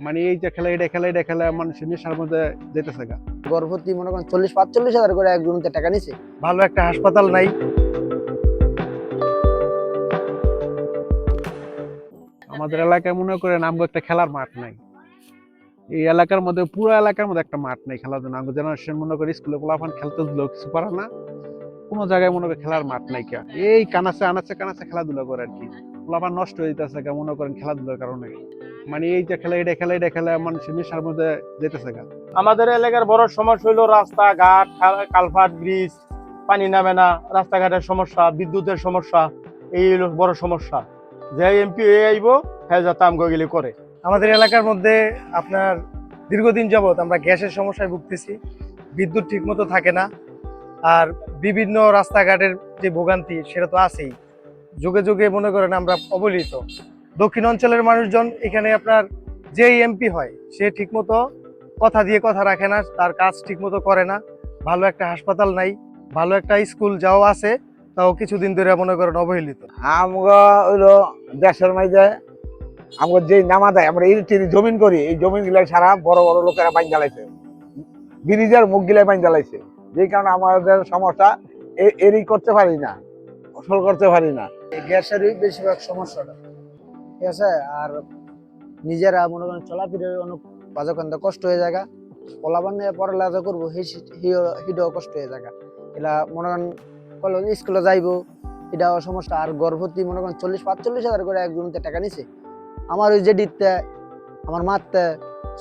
মানে এই যে খেলা এটা খেলা এটা খেলা মানুষের নেশার মধ্যে যেতেছে গা। গর্ভবতী মনে করেন চল্লিশ পাঁচচল্লিশ হাজার করে একজন টাকা নিছে। ভালো একটা হাসপাতাল নাই। আমাদের এলাকায় মনে করেন আমগো একটা খেলার মাঠ নাই। এই এলাকার মধ্যে পুরো এলাকার মধ্যে একটা মাঠ নেই খেলার জন্য আমগো জেনারেশন মনে করে স্কুলে পোলাপান খেলতে দিলেও কিছু পারে না। কোনো জায়গায় মনে করে খেলার মাঠ নাই কে। এই কানাচে আনাচে কানাচে খেলাধুলা করে আর কি। পোলাপান নষ্ট হয়ে যেতেছে গা মনে করেন খেলাধুলার কারণে। মানে এই যে খেলা এটা খেলা এটা খেলা মানুষের নেশার মধ্যে যেতেছে গা। আমাদের এলাকার বড় সমস্যা হইল রাস্তাঘাট কালভার্ট ব্রিজ পানি নামে না রাস্তাঘাটের সমস্যা বিদ্যুতের সমস্যা এই হলো বড় সমস্যা। যে এমপি হয়ে আইব হ্যাঁ যাতে আমগো গেলে করে। আমাদের এলাকার মধ্যে আপনার দীর্ঘদিন যাবৎ আমরা গ্যাসের সমস্যায় ভুগতেছি বিদ্যুৎ ঠিকমতো থাকে না আর বিভিন্ন রাস্তাঘাটের যে ভোগান্তি সেটা তো আছেই। যুগে যুগে মনে করেন আমরা অবহেলিত দক্ষিণ অঞ্চলের মানুষজন এখানে আপনার যেই এমপি হয়, সে ঠিকমতো কথা দিয়ে কথা রাখে না, তার কাজ ঠিকমতো করে না। ভালো একটা হাসপাতাল নাই, ভালো একটা স্কুল যাও আছে, তাও কিছুদিন ধরে মনে করেন অবহেলিত। আমগো হইল দেশের মাঝে, আমগো যে নামা দেয়, আমরা এই জমিন করি, এই জমিন গুলাই সারা বড় বড় লোকেরা বাইন জ্বালাইছে। ব্রিজের মুখ গিলাই বাইন জ্বালাইছে। যেই কারণে আমাদের সমস্যা এরই করতে পারি না, ফসল করতে পারি না। গ্যাসেরই বেশিরভাগ সমস্যাটা। ঠিক আছে? আর নিজেরা মনে করেন চলাফেরার অনেক বাজাকান্ত কষ্ট হয়ে জায়গা। পোলাবান নিয়ে পড়ালেখা করব হিডও কষ্ট হয়ে জায়গা। এলা মনে করেন কলেজ স্কুলে যাইবো, এটাও সমস্যা। আর গর্ভবতী মনে করেন চল্লিশ, পাঁচচল্লিশ হাজার করে একজনতে টাকা নিছে। আমার ওই দিতে আমার মারতে,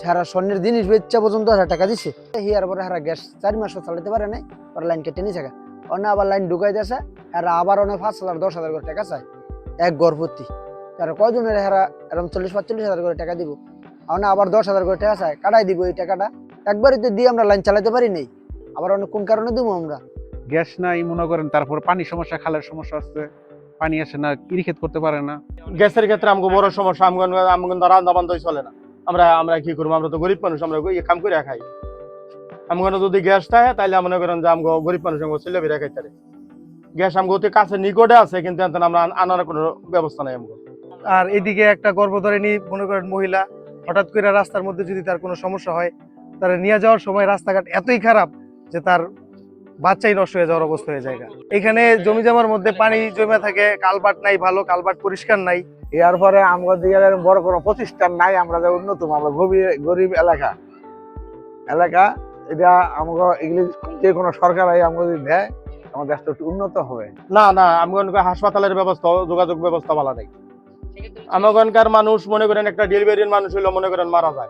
সারা স্বর্ণের জিনিস বেচা পর্যন্ত হাজার টাকা দিছে। হিয়ার পরে হারা গ্যাস চার মাসও চালাতে পারে নাই ওরা লাইন কেটে নিছে। অন্য আবার লাইন ঢুকাই দিয়েছে আর আবার অনেক পাঁচ হাজার দশ হাজার করে টাকা চায়। এক গর্ভবতী আর কয়জনের হারা এরকম চল্লিশ পাঁচচল্লিশ হাজার করে টাকা দিব? না আবার দশ হাজার করে টাকা চায়। কাটাই দিব এই টাকাটা? একবারই তো দিয়ে আমরা লাইন চালাতে পারি নাই। আবার অনেক কোন কারণে দিব আমরা? গ্যাস নাই মনে করেন তারপর পানি সমস্যা খালের সমস্যা আছে। পানি আসে না ইরিক্ষেত করতে পারে না। গ্যাসের ক্ষেত্রে আমাকে বড় সমস্যা আমগো আমগো রান্না বান্ধাই চলে না। আমরা আমরা কি করব? আমরা তো গরিব মানুষ আমরা কাম করে খাই। আমগো যদি গ্যাস থাকে তাহলে মনে করেন যে আমগো গরিব মানুষ ছেলে বেড়ে খাইতে পারে। গ্যাস আমগো অতি কাছে নিকটে আছে কিন্তু আমরা আনার কোনো ব্যবস্থা নাই আমগো। আর এদিকে একটা গর্ভধারিণী মনে করেন মহিলা হঠাৎ করে রাস্তার মধ্যে যদি তার কোনো সমস্যা হয় তারা নিয়ে যাওয়ার সময় রাস্তাঘাট এতই খারাপ যে তার বাচ্চাই নষ্ট হয়ে যাওয়ার অবস্থা হয়ে যায় এখানে জমি জমার মধ্যে পানি জমে থাকে কালবাট নাই ভালো কালবাট পরিষ্কার নাই। এর পরে আমাদের দিকে বড় কোনো প্রতিষ্ঠান নাই আমরা যে উন্নতম আমরা গভীর গরিব এলাকা। এলাকা এটা আমাকে এগুলি যে কোনো সরকার আমাকে যদি দেয় আমাদের দেশটা একটু উন্নত হবে? না না আমগনকে হাসপাতালের ব্যবস্থা যোগাযোগ ব্যবস্থা ভালো নাই। আমগনকার মানুষ মনে করেন একটা ডেলিভারির মানুষ হইল মনে করেন মারা যায়।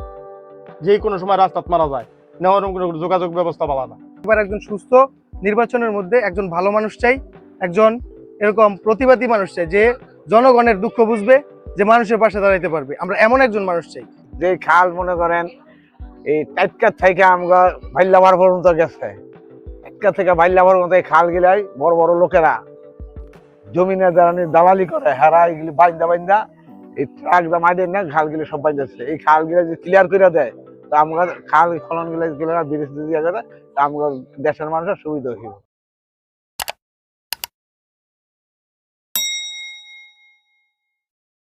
যে কোনো সময় রাস্তাত মারা যায়। নেওয়ার কোনো যোগাযোগ ব্যবস্থা ভালো না। এবার একজন সুস্থ নির্বাচনের মধ্যে একজন ভালো মানুষ চাই একজন এরকম প্রতিবাদী মানুষ চাই যে জনগণের দুঃখ বুঝবে যে মানুষের পাশে দাঁড়াইতে পারবে। আমরা এমন একজন মানুষ চাই। যে খাল মনে করেন এই টাটকা থেকে আমরা ভাইলাবার পর্যন্ত গেছে। টাটকা থেকে বাইল্লাবার মতো খাল গিলাই, বড় বড় লোকেরা। জমিনে দাঁড়ানি দালালি করে, হেরা এগুলি বাইন্দা বাইন্দা, এই ট্রাক দাম আইডেন না খাল গিলে সব বাইন্দাচ্ছে এই খাল গিলা যদি ক্লিয়ার করে দেয়, তা আমরা খাল খনন গিলা গেলে ব্রিজ দিয়ে গেলে তা আমরা দেশের মানুষের সুবিধা হইব।